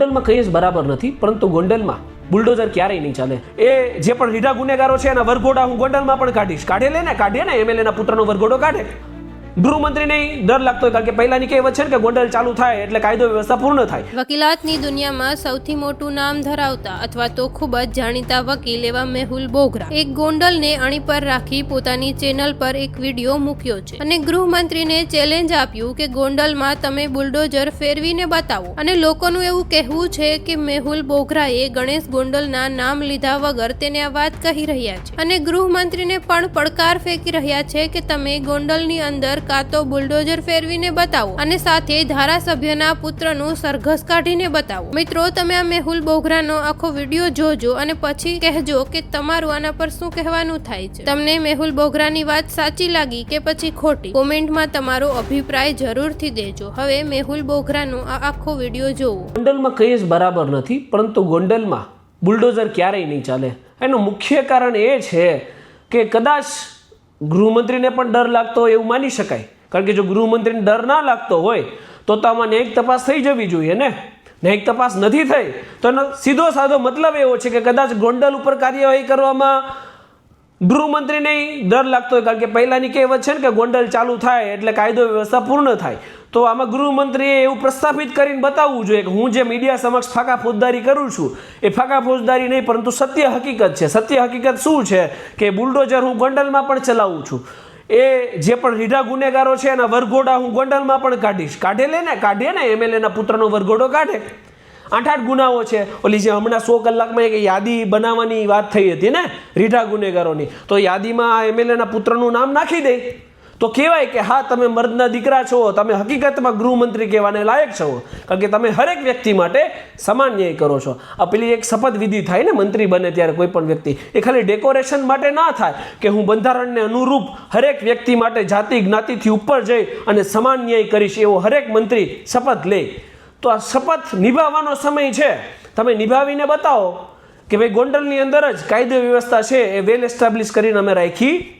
ગોંડલમાં કંઈ જ બરાબર નથી, પરંતુ ગોંડલમાં બુલડોઝર ક્યારેય નહીં ચાલે. એ જે પણ રીઢા ગુનેગારો છે એના વરઘોડા હું ગોંડલમાં પણ કાઢીશ. કાઢે લે ને કાઢીએ ને એમએલએના પુત્રનો વરઘોડો કાઢે. ગૃહમંત્રીને ડર લાગતો કારણ કે પહેલાની કહેવત છે ને કે ગોંડલ ચાલુ થાય એટલે કાયદો વ્યવસ્થા પૂર્ણ થાય. વકીલાતની દુનિયામાં સૌથી મોટું નામ ધરાવતા અથવા તો ખૂબ જ જાણીતા વકીલ એવા મેહુલ બોગરા. એક ગોંડલને અણી પર રાખી પોતાની ચેનલ પર એક વીડિયો મૂક્યો છે અને ગૃહમંત્રીને ચેલેન્જ આપ્યું કે ગોંડલમાં તમે બુલડોઝર ફેરવીને બતાવો. અને લોકોનું એવું કહેવું છે કે મેહુલ બોગરાએ ગણેશ ગોંડલના નામ લીધા વગર તેને આ વાત કહી રહ્યા છે. અને ગૃહમંત્રીને પણ પડકાર ફેંકી રહ્યા છે કે તમે ગોંડલની અંદર કાં તો બુલડોઝર ફેરવીને બતાવો અને સાથે ધારાસભ્યના પુત્રનું સરઘસ કાઢીને બતાવો. મિત્રો, તમે આ મેહુલ બોઘરાનો આખો વીડિયો જોજો અને પછી કહેજો કે તમારું આના પર શું કહેવાનું થાય છે. તમને મેહુલ બોઘરાની વાત સાચી લાગી કે પછી ખોટી? કોમેન્ટમાં તમારો અભિપ્રાય જરૂરથી દેજો. હવે મેહુલ બોગરાનો આ આખો વીડિયો જોવો. ગોંડલમાં જ બરાબર નથી, પરંતુ ગોંડલમાં બુલડોઝર ક્યારેય નહીં ચાલે. એનું મુખ્ય કારણ એ છે કે કદાચ ગૃહમંત્રીને પણ ડર લાગતો હોય એવું માની શકાય. કારણ કે જો ગૃહમંત્રીને ડર ના લાગતો હોય, તો તો આમાં ન્યાયિક તપાસ થઈ જવી જોઈએ ને? ન્યાયિક તપાસ નથી થઈ, તો એનો સીધો સાધો મતલબ એવો છે કે કદાચ ગોંડલ ઉપર કાર્યવાહી કરવામાં ગૃહમંત્રીને ડર લાગતો હોય, કારણ કે પહેલાંની કહેવત છે ને કે ગોંડલ ચાલુ થાય એટલે કાયદો વ્યવસ્થા પૂર્ણ થાય. તો આમાં ગૃહમંત્રીએ એવું પ્રસ્થાપિત કરીને બતાવવું જોઈએ કે હું જે મીડિયા સમક્ષ ફાકા ફોજદારી કરું છું, એ ફાકા ફોજદારી નહીં, પરંતુ સત્ય હકીકત છે. સત્ય હકીકત શું છે કે બુલડોઝર હું ગોંડલમાં પણ ચલાવું છું. એ જે પણ રીઢા ગુનેગારો છે એના વરઘોડા હું ગોંડલમાં પણ કાઢીશ. કાઢે લે ને કાઢીએ ને એમએલએના પુત્રનો વરઘોડો કાઢે. આઠ આઠ ગુનાઓ છે. ઓલી જે હમણાં સો કલાકમાં એક યાદી બનાવવાની વાત થઈ હતી ને રીઢા ગુનેગારોની. તો યાદીમાં આ એમએલએના પુત્રનું નામ નાખી દે. તો કહેવાય કે હા, તમે મર્દના દીકરા છો, તમે હકીકતમાં ગૃહમંત્રી કહેવાને લાયક છો. કારણ કે તમે હરેક વ્યક્તિ માટે સમાન ન્યાય કરો છો. આ પેલી એક શપથ વિધિ થાય ને, મંત્રી બને ત્યારે કોઈ પણ વ્યક્તિ. એ ખાલી ડેકોરેશન માટે ના થાય કે હું બંધારણને અનુરૂપ હરેક વ્યક્તિ માટે જાતિ જ્ઞાતિથી ઉપર જઈ અને સમાન ન્યાય કરીશ એવો હરેક મંત્રી શપથ લે. તો આ શપથ નિભાવવાનો સમય છે. તમે નિભાવીને બતાવો કે ભાઈ ગોંડલની અંદર જ કાયદો વ્યવસ્થા છે એ વેલ એસ્ટાબ્લિશ કરીને અમે રાખી